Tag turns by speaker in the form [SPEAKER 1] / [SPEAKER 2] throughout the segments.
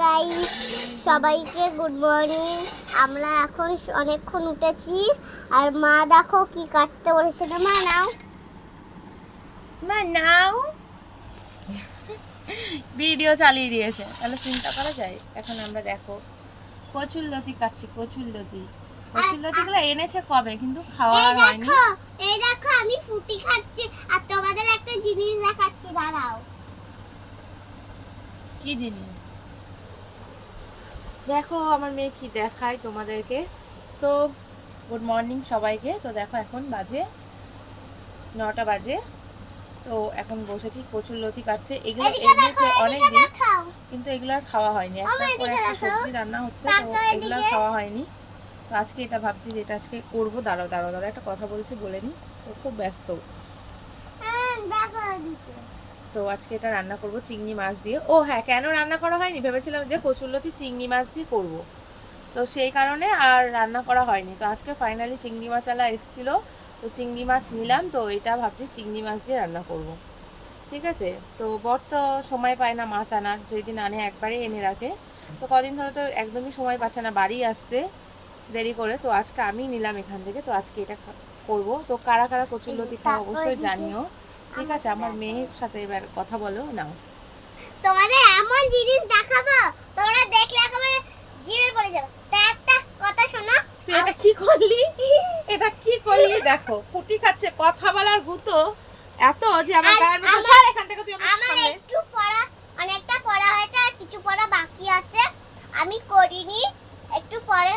[SPEAKER 1] Guys সবাইকে good morning আমরা এখন অনেকক্ষণ উঠেছি। আর মা দেখো কি কাটতে বলেছে না মা নাও।
[SPEAKER 2] মা নাও। ভিডিও চালিয়ে দিয়েছে। তাহলে চিন্তা করা যায়। এখন আমরা দেখো কচুর লতি কাটছি কচুর লতি। কচুর লতিগুলো এনেছে কবে? কিন্তু খাওয়া
[SPEAKER 1] এই
[SPEAKER 2] হয়নি।
[SPEAKER 1] দেখো এই দেখো আমি ফুটি খাচ্ছি। আর তোমাদের একটা জিনিস দেখাচ্ছি দাঁড়াও।
[SPEAKER 2] কি জিনিস? দেখো আমার মেয়ে কি দেখায় তোমাদেরকে। তো গুড মর্নিং সবাইকে। তো দেখো এখন বাজে নটা বাজে। তো এখন বসেছি কচুর লতি কাটতে। এগুলো
[SPEAKER 1] দেখো
[SPEAKER 2] অনেক দিন কিন্তু এগুলো আর খাওয়া হয়নি। একটার পর একটা সবজি রান্না হচ্ছে তো এগুলো আর খাওয়া হয়নি। তো আজকে এটা ভাবছি যে এটা আজকে করব। দাঁড়াও দাঁড়াও দাঁড়াও একটা কথা বলছি বলে নি। ও খুব ব্যস্ত। তো আজকে এটা রান্না করব চিংড়ি মাছ দিয়ে। ও হ্যাঁ কেন রান্না করা হয়নি? ভেবেছিলাম যে কচুরলতি চিংড়ি মাছ দিয়ে করব। তো সেই কারণে আর রান্না করা হয়নি। তো আজকে ফাইনালি চিংড়ি মাছালা এসেছিল তো চিংড়ি মাছ নিলাম তো এটা ভাবছি চিংড়ি মাছ দিয়ে রান্না করব। ঠিক আছে? তো বর তো সময় পায় না মাছ আনার যেদিন আনে একবারে এনে রাখে। তো কদিন ধরে তো একদমই সময় পাচ্ছে না বাড়ি আসছে দেরি করে। তো আজকে আমি নিলাম এখান থেকে তো আজকে এটা করব। তো কারা কারা কচুরলতি খাওয়া অবশ্যই জানিও। ঠিক আছে আমার মেয়ের সাথে এবার কথা বলো নাও।
[SPEAKER 1] তোমাদের এমন জিনিস দেখাবো তোমরা দেখলে একেবারে জিভে পড়ে যাবে। তা একটা কথা শোনো।
[SPEAKER 2] তুই এটা কি করলি? এটা কি করলি? দেখো ফুটি খাচ্ছে কথা বলার গুতো এত যে আমার গায়ের মধ্যে সর এখান থেকে তুই আমার সামনে
[SPEAKER 1] একটু পড়া অনেকটা পড়া হয়েছে আর কিছু পড়া বাকি আছে। আমি করিনি একটু পরে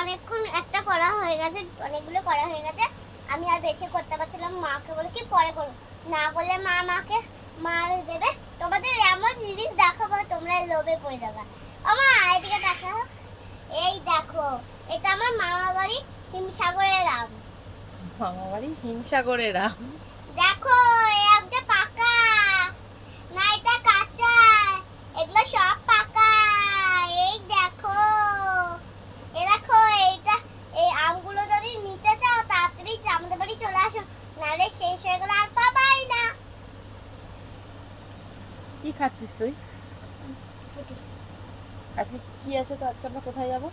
[SPEAKER 1] অনেকক্ষণ একটা পড়া হয়ে গেছে অনেকগুলো করা হয়ে গেছে। আমি আর বেশি করতে পারছিলাম মাকে বলেছি পরে করো। না করলে মা মাকে মার দেবে। তোমাদের এমন জিনিস দেখাবো তোমরা লোভে পড়ে যাবে। আমার এদিকে দেখো। এই দেখো এটা আমার মামা বাড়ি হিমসাগরের আম।
[SPEAKER 2] মামা বাড়ি হিংসাগরের রাম
[SPEAKER 1] দেখো এই আমটা পাকা। না এটা কাঁচা। এগুলো সব পাকা। এই দেখো। এ দেখো এইটা এই আমগুলো যদি নিতে চাও তাড়াতাড়ি আমাদের বাড়ি চলে আসো। নাহলে শেষ হয়ে গেলে আর পাবাই না
[SPEAKER 2] কি খাচ্ছিস তুই? আজকে কি আছে তো? আজকে আমরা কোথায় যাব?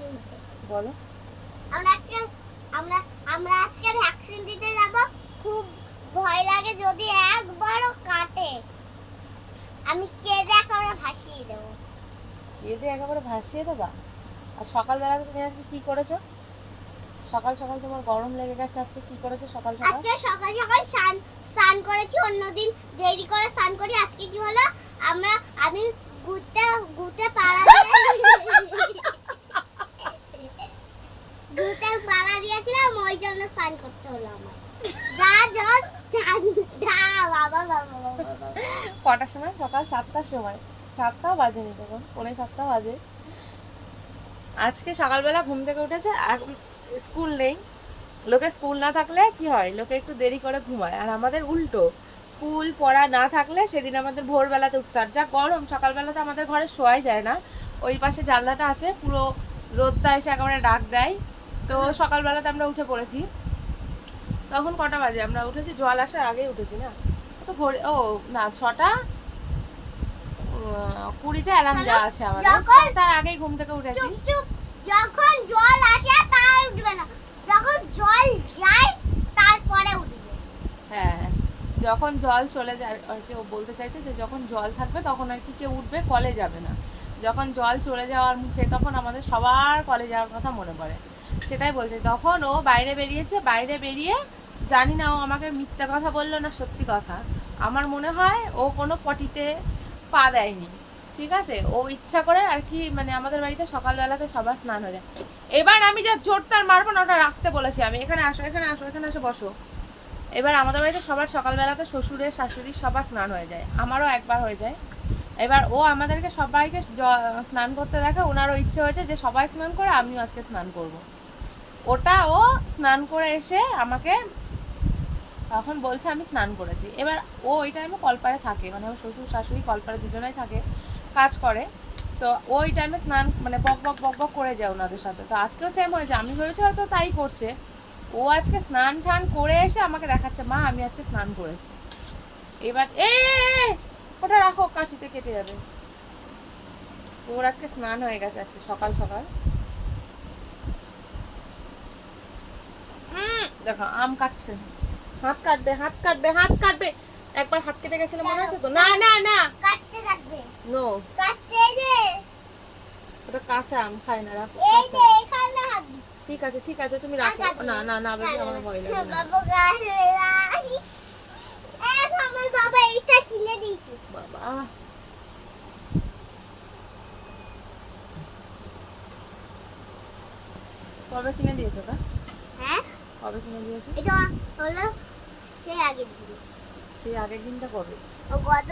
[SPEAKER 1] দিতে।
[SPEAKER 2] বলো।
[SPEAKER 1] আমরা আজকে আমরা আমরা আজকে ভ্যাকসিন দিতে যাব। খুব ভয় লাগে যদি একবারও কাটে। আমি কেঁদে একেবারে ভাসিয়ে দেবো।
[SPEAKER 2] এদের একেবারে ভাসিয়ে দেবা? আর সকালবেলা তুমি আজকে কি করেছ? সকাল সকাল তোমার গরম লেগে গেছে আজকে কি করেছ সকাল সকাল?
[SPEAKER 1] আজকে সকাল সকাল স্নান স্নান করেছি অন্যদিন দেরি করে স্নান করি আজকে কি হলো আমরা আমি ঘুরতে ঘুরতে পাড়া ঘুরতে পাড়া দিয়েছিলাম ওই জন্য স্নান করতে হলো আমার যা জল
[SPEAKER 2] কটার সময়? সকাল সাতটার সময়। সাতটাও বাজেনি তখন পৌনে সাতটা বাজে। আজকে সকালবেলা ঘুম থেকে উঠেছে স্কুল নেই। লোকে স্কুল না থাকলে কি হয়? লোকে একটু দেরি করে ঘুমায়। আর আমাদের উল্টো স্কুল পড়া না থাকলে সেদিন আমাদের ভোরবেলাতে উঠতে হয়। যা গরম সকালবেলাতে আমাদের ঘরে শোয়াই যায় না। ওই পাশে জানলাটা আছে পুরো রোদটা এসে একেবারে ডাক দেয়। তো সকালবেলাতে আমরা উঠে পড়েছি। তখন কটা বাজে? আমরা উঠেছি জল আসার আগেই উঠেছি না? তো ভোরে ও না ছটা কুড়িতে অ্যালার্ম দেওয়া আছে আমাদের। তার আগেই ঘুম থেকে উঠেছি।
[SPEAKER 1] যখন জল আসে তার উঠবে না। যখন জল যায়, তারপরে উঠবে।
[SPEAKER 2] হ্যাঁ। যখন জল চলে যায়, আর কি ও বলতে চাইছে যে যখন জল থাকবে, তখন আর কি কেউ উঠবে, কলে যাবে না। যখন জল চলে যাওয়ার মুখে, তখন আমাদের সবার কলে যাওয়ার কথা মনে পড়ে। সেটাই বলছে। তখন ও বাইরে বেরিয়েছে, বাইরে বেরিয়ে জানি না, ও আমাকে মিথ্যা কথা বলল না সত্যি কথা। আমার মনে হয় ও কোনো পটিতে পা দেয়নি। ঠিক আছে? ও ইচ্ছা করে আর কি মানে আমাদের বাড়িতে সকালবেলাতে সবার স্নান হয়ে যায়। এবার আমি যা জোরটার মারবো না, ওটা রাখতে বলেছি আমি। এখানে আসো এখানে আসো, এখানে এসে বসো। এবার আমাদের বাড়িতে সবার সকালবেলাতে শ্বশুরের, শাশুড়ির সবার স্নান হয়ে যায়। আমারও একবার হয়ে যায়। এবার ও আমাদেরকে সবাইকে স্নান করতে দেখে ওনারও ইচ্ছে হয়েছে যে সবাই স্নান করে, আমিও আজকে স্নান করব। ওটা ও স্নান করে এসে আমাকে তখন বলছে আমি স্নান করেছি। এবার ও ওই টাইমে কলপারে থাকে মানে আমার শ্বশুর, শাশুড়ি কলপারে দুজনেই থাকে। কাজ করে, তো ওই টাইমে স্নান মানে বক বক বক বক করে যায় ওনাদের সাথে। তো আজকেও সেম হয়েছে, আমি ভেবেছি হয়তো তাই করছে। ও আজকে স্নান টান করে এসে আমাকে দেখাচ্ছে, মা, আমি আজকে স্নান করেছি। এবার, এ ওটা রাখো, কাঁচিতে কেটে যাবে। ওর আজকে স্নান হয়ে গেছে আজকে, সকাল সকাল। দেখো, আম কাটছে। হাত কাটবে হাত কাটবে হাত কাটবে। একবার হাত কেটে গেছিল মনে আছে তো? না না না।
[SPEAKER 1] কাটতে
[SPEAKER 2] নো ওটা কাঁচা আম খায় না রাখো
[SPEAKER 1] এই
[SPEAKER 2] কাঁচা।
[SPEAKER 1] এখানে হাত
[SPEAKER 2] ঠিক আছে ঠিক আছে তুমি রাখো। না না না বেশি আমার ভয় লাগে না।
[SPEAKER 1] আমার বাবা এইটা কিনে দিয়েছে।
[SPEAKER 2] বাবা। কবে কিনে দিয়েছ তা
[SPEAKER 1] হ্যাঁ?
[SPEAKER 2] কবে কিনে দিয়েছ?
[SPEAKER 1] এটা হলো সে আগের দিন।
[SPEAKER 2] সেই আগের দিনটা কবে?
[SPEAKER 1] ও গত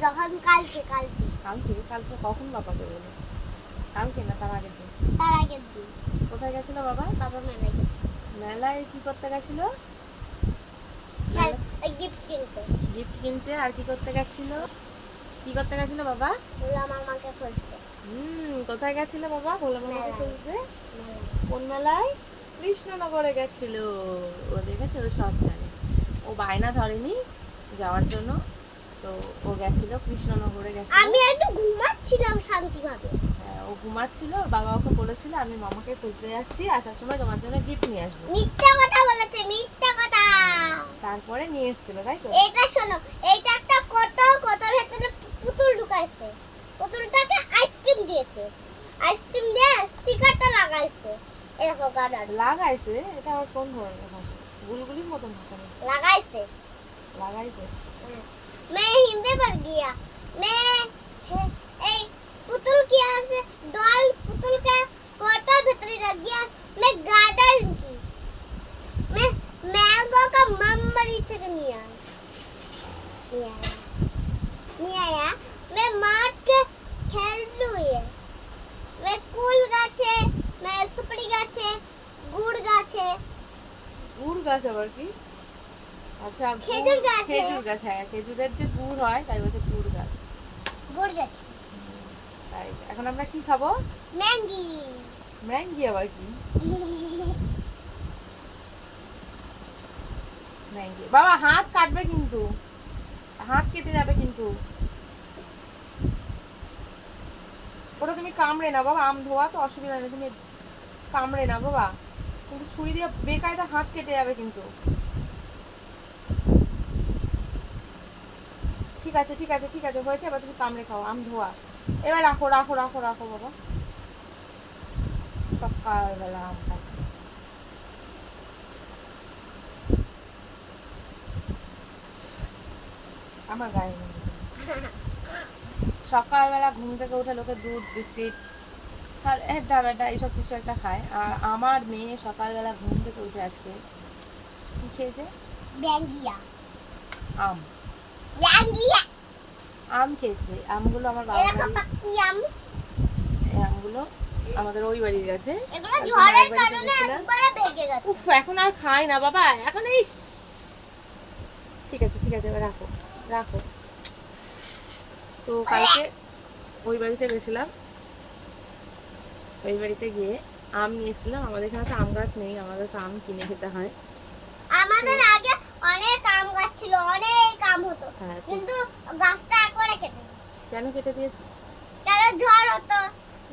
[SPEAKER 1] যখন কালকে কালকে।
[SPEAKER 2] কালকে? কালকে কখন কালকে না তার আগের দিন?
[SPEAKER 1] তার আগের দিন।
[SPEAKER 2] কোথায় গেছিল বাবা?
[SPEAKER 1] বাবা মেলায় গেছে।
[SPEAKER 2] মেলায় কি করতে গেছিল?
[SPEAKER 1] গিফট কিনতে।
[SPEAKER 2] গিফট কিনতে আর কি করতে গেছিল? কি করতে গেছিল বাবা?
[SPEAKER 1] খুঁজতে।
[SPEAKER 2] হুম কোথায় গেছিল বাবা। খুঁজতে। কোন মেলায়? কৃষ্ণনগরে গেছিল। ও দেখেছে ও সব জানে। ও বায়না ধরেনি যাওয়ার জন্য। তো ও গেছিল কৃষ্ণনগরে গেছিল।
[SPEAKER 1] আমি একটু ঘুমাচ্ছিলাম শান্তিভাবে।
[SPEAKER 2] হ্যাঁ, ও ঘুমাচ্ছিল ওর বাবা ওকে বলেছিল আমি মামাকে খুঁজতে যাচ্ছি আসার সময় তোমার জন্য গিফট নিয়ে আসব।
[SPEAKER 1] মিথ্যা কথা বলেছে মিথ্যা কথা।
[SPEAKER 2] তারপরে নিয়ে এসেছিল তাই তো?
[SPEAKER 1] এইটা শোনো এইটা একটা কত কত ভেতরে পুতুল ঢুকাইছে। পুতুলটাকে আইসক্রিম দিয়েছে। আইসক্রিম দিয়ে স্টিকারটা লাগাইছে। এরকম গার্ডার
[SPEAKER 2] লাগাইছে? এটা আবার কোন ধরনের ভাষা? গুলগুলির মতন ভাষা?
[SPEAKER 1] লাগাইছে।
[SPEAKER 2] লাগাইছে?
[SPEAKER 1] मैं हिंदी पर गया मैं ए, पुतुल की से डॉल पुतुल का कोटा भीतरी रख गया मैं गार्डन की। मैं मैंगो का मम मरी थक निया निया नहीं आया मैं मार्ट के खेल रही है। मैं कूल गाचे मैं सुपड़ी गाचे गुड़
[SPEAKER 2] गाचे गुड़ गाचे वर्की আচ্ছা
[SPEAKER 1] খেজুর গাছ হ্যাঁ।
[SPEAKER 2] খেজুর গাছ হ্যাঁ খেজুরের যে গুড় হয় তাই বলছে গুড় গাছ।
[SPEAKER 1] গুড় গাছ।
[SPEAKER 2] তাই এখন আমরা কি খাব?
[SPEAKER 1] ম্যাঙ্গি।
[SPEAKER 2] ম্যাঙ্গি আবার কি? ম্যাঙ্গি। বাবা হাত কাটবে কিন্তু। হাত কেটে যাবে কিন্তু। ওটা তুমি কামড়ে না বাবা আম ধোয়া তো অসুবিধা নেই তুমি কামড়ে না বাবা। কিন্তু ছুরি দিয়ে বেকায়দা হাত কেটে যাবে কিন্তু। ঠিক আছে ঠিক আছে ঠিক আছে হয়েছে এবার তুমি কামড়ে খাও আম ধোয়া। এবার রাখো রাখো রাখো রাখো বাবা। সকালবেলা আম খাচ্ছে। আমার গায়ে সকালবেলা ঘুম থেকে উঠে লোকে দুধ বিস্কিট আর এড্ডা বেড্ডা এইসব কিছু একটা খায়। আর আমার মেয়ে সকালবেলা ঘুম থেকে উঠে আজকে কি খেয়েছে?
[SPEAKER 1] ব্যাঙ্গিয়া।
[SPEAKER 2] আম।
[SPEAKER 1] ব্যাঙ্গিয়া।
[SPEAKER 2] আম খেয়েছে আমগুলো আমার বাবার বাড়ি
[SPEAKER 1] আম?
[SPEAKER 2] আমগুলো আমাদের ওই বাড়ির গেছে
[SPEAKER 1] এগুলো ঝড়ের কারণে একবারে ভেঙে গেছে।
[SPEAKER 2] উফ এখন আর খাই না বাবা। এখন এই ঠিক আছে ঠিক আছে রাখো। রাখো। তো কালকে ওই বাড়িতে গেছিলাম। ওই বাড়িতে গিয়ে আম নিয়ে এসেছিলাম। আমাদের এখানে তো আম গাছ নেই আমাদের তো আম কিনে খেতে হয়।
[SPEAKER 1] আমাদের আগে অনেক আম গাছ ছিল অনেক আম হতো
[SPEAKER 2] হ্যাঁ তো
[SPEAKER 1] কিন্তু গাছটা একবারে কেটে দিয়েছে।
[SPEAKER 2] কেন কেটে দিয়েছে?
[SPEAKER 1] তারা ঝড় হতো।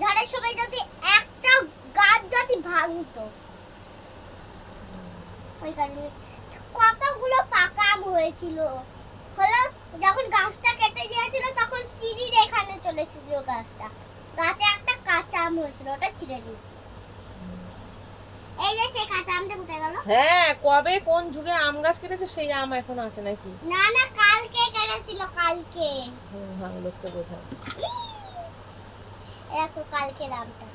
[SPEAKER 1] ঝড়ের সময় যদি একটা গাছ যদি ওই কারণে কতগুলো পাকা আম হয়েছিল। হলো, যখন গাছটা কেটে দিয়েছিল, তখন সিঁড়ির এখানে চলেছিল গাছটা। গাছে একটা কাঁচা আম হয়েছিল, ওটা ছিঁড়ে দিয়েছি। এই যে সেই কাঁচা আমটা কোথায় গেল।
[SPEAKER 2] হ্যাঁ কবে কোন যুগে আম গাছ কেটেছে সেই আম এখন আছে নাকি?
[SPEAKER 1] না না কালকে কেটেছিল কালকে।
[SPEAKER 2] হুম হ্যাঁ লোককে বোঝাও।
[SPEAKER 1] দেখো কালকে আমটা।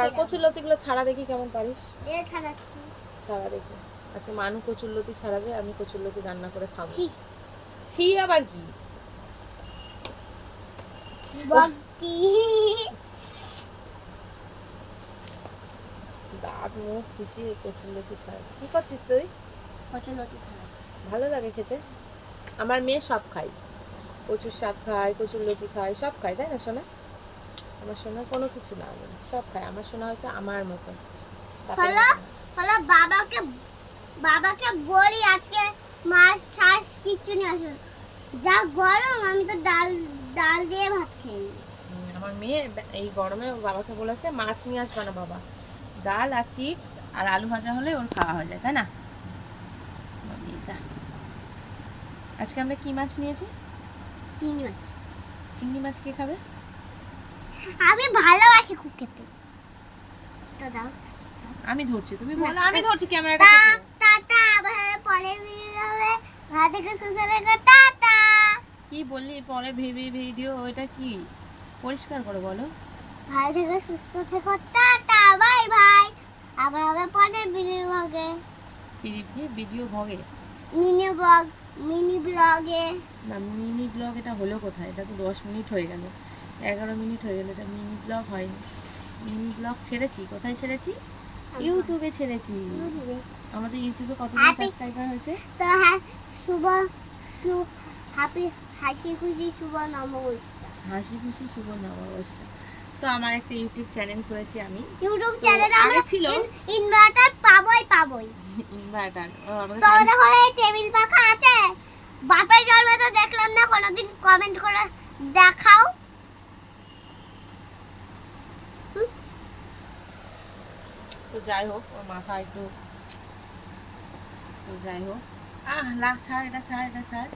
[SPEAKER 2] আর কচুর লতিগুলো ছাড়া দেখি কেমন পারিস?
[SPEAKER 1] দিয়ে ছাড়াচ্ছি।
[SPEAKER 2] ছাড়া দেখি। আচ্ছা মানু কচুর লতি ছাড়াবে আমি কচুর লতি রান্না করে খাব।
[SPEAKER 1] ছি।
[SPEAKER 2] ছি আবার কি?
[SPEAKER 1] ভক্তি
[SPEAKER 2] দাঁত মুখ খিসি কচুর লতি ছাড়া কি করছিস তুই?
[SPEAKER 1] কচুলতি ছাড়া
[SPEAKER 2] ভালো লাগে খেতে? আমার মেয়ে সব খায়। কচুর শাক খায় কচুর লতি খায় সব খায় তাই না সোনা? আমার সোনা কোনো কিছু না সব খায়। আমার সোনা হচ্ছে আমার মতো।
[SPEAKER 1] হলো হলো বাবাকে বাবাকে বলি আজকে মাছ ছাস কিছু নিয়ে আসুন যা গরম আমি তো ডাল ডাল দিয়ে ভাত খেয়ে
[SPEAKER 2] আমার মেয়ে এই গরমে বাবাকে বলেছে মাছ নিয়ে আসবে না বাবা। ডাল আর চিপস আর আলু ভাজা হলে ওর খাওয়া হয়ে যায় তাই না? আজকে আমরা কি মাছ নিয়েছি?
[SPEAKER 1] চিংড়ি মাছ।
[SPEAKER 2] চিংড়ি মাছ কে খাবে?
[SPEAKER 1] আমি ভালোবাসি খুব খেতে। তো দাও।
[SPEAKER 2] আমি ধরছি তুমি বলো। আমি ধরছি ক্যামেরাটা
[SPEAKER 1] টাটা আবার পরে হবে সুস্থ থেকো টাটা
[SPEAKER 2] কি বললি? পরে ভেবে ভিডিও ওইটা কি? পরিষ্কার করে বলো।
[SPEAKER 1] ভালো থেকে সুস্থ থেকো টাটা বাই বাই। আবার হবে পরে ভিডিও ভাগে
[SPEAKER 2] ভিডিও ভগে
[SPEAKER 1] মিনি ব্লগ মিনি ব্লগে
[SPEAKER 2] না মিনি ব্লগ এটা হলো কোথায়? এটা তো দশ মিনিট হয়ে গেল। এগারো মিনিট হয়ে গেল এটা মিনি ব্লগ হয়নি। মিনি ব্লগ ছেড়েছি? কোথায় ছেড়েছি? ইউটিউবে ছেড়েছি। আমাদের ইউটিউবে কতজন সাবস্ক্রাইবার হয়েছে?
[SPEAKER 1] তো হ্যাঁ শুভ হাসি খুশি শুভ নববর্ষ।
[SPEAKER 2] হাসি খুশি শুভ নববর্ষ। তো আমার একটা ইউটিউব চ্যানেল করেছি আমি।
[SPEAKER 1] ইউটিউব চ্যানেল আমরা
[SPEAKER 2] ছিল।
[SPEAKER 1] ইনভার্টার পাবই পাবই।
[SPEAKER 2] ইনভার্টার আমাদের
[SPEAKER 1] ঘরে টেবিল পাখা আছে? বাপের জন্মে তো দেখলাম না কোনোদিন কমেন্ট করে দেখাও।
[SPEAKER 2] তো যাই হোক ওর মাথা একটু তো যাই হোক। আহ লাগ ছাড় এটা ছাড় এটা ছাড়।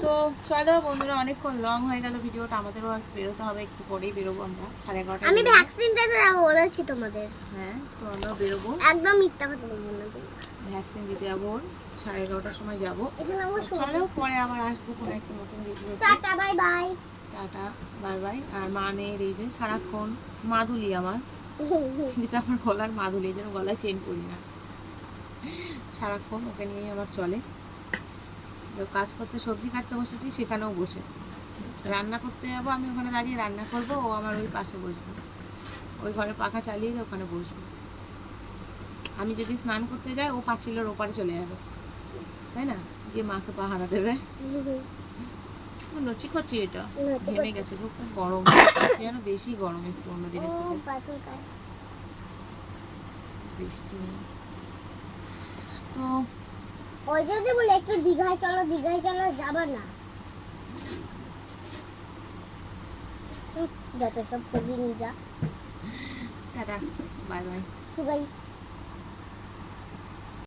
[SPEAKER 2] তো চলো বন্ধুরা অনেকক্ষণ লং হয়ে গেল ভিডিওটা আমাদেরও বেরোতে হবে একটু পরেই বেরোবো আমরা সাড়ে এগারোটা
[SPEAKER 1] আমি ভ্যাকসিন দিতে যাব বলেছি তোমাদের।
[SPEAKER 2] হ্যাঁ তো আমরা বেরোবো।
[SPEAKER 1] একদম মিথ্যা কথা বলব না।
[SPEAKER 2] ভ্যাকসিন দিতে যাব সাড়ে এগারোটার সময় যাব। চলো পরে আবার আসব কোনো একটা নতুন video
[SPEAKER 1] tata bye bye
[SPEAKER 2] tata bye bye আর মা মেয়ের এই যে সারাক্ষণ মাদুলি আমার। যেটা আমার গলার মাদুলি যেন গলায় চেন করি না। সারাক্ষণ ওকে নিয়ে আমার চলে। কাজ করতে সবজি কাটতে বসেছি সেখানেও বসে। রান্না করতে যাব আমি ওখানে দাঁড়িয়ে রান্না করব ও আমার ওই পাশে বসবে। ওই ঘরে পাখা চালিয়ে দিয়ে ওখানে বসবে। আমি যদি স্নান করতে যাই ও পাঁচিলের ওপারে চলে যাবে। তাই না? গিয়ে মাকে পাহারা দেবে। নচি খচি এটা। ঘেমে গেছে খুব গরম। যেন বেশি গরম একটু অন্য
[SPEAKER 1] কাজ।
[SPEAKER 2] বৃষ্টি। তো
[SPEAKER 1] ওই জন্য বলে একটু দীঘায় চলো দীঘায় চলো যাবা না। যত সব ফকির যা।
[SPEAKER 2] Tata bye bye
[SPEAKER 1] so guys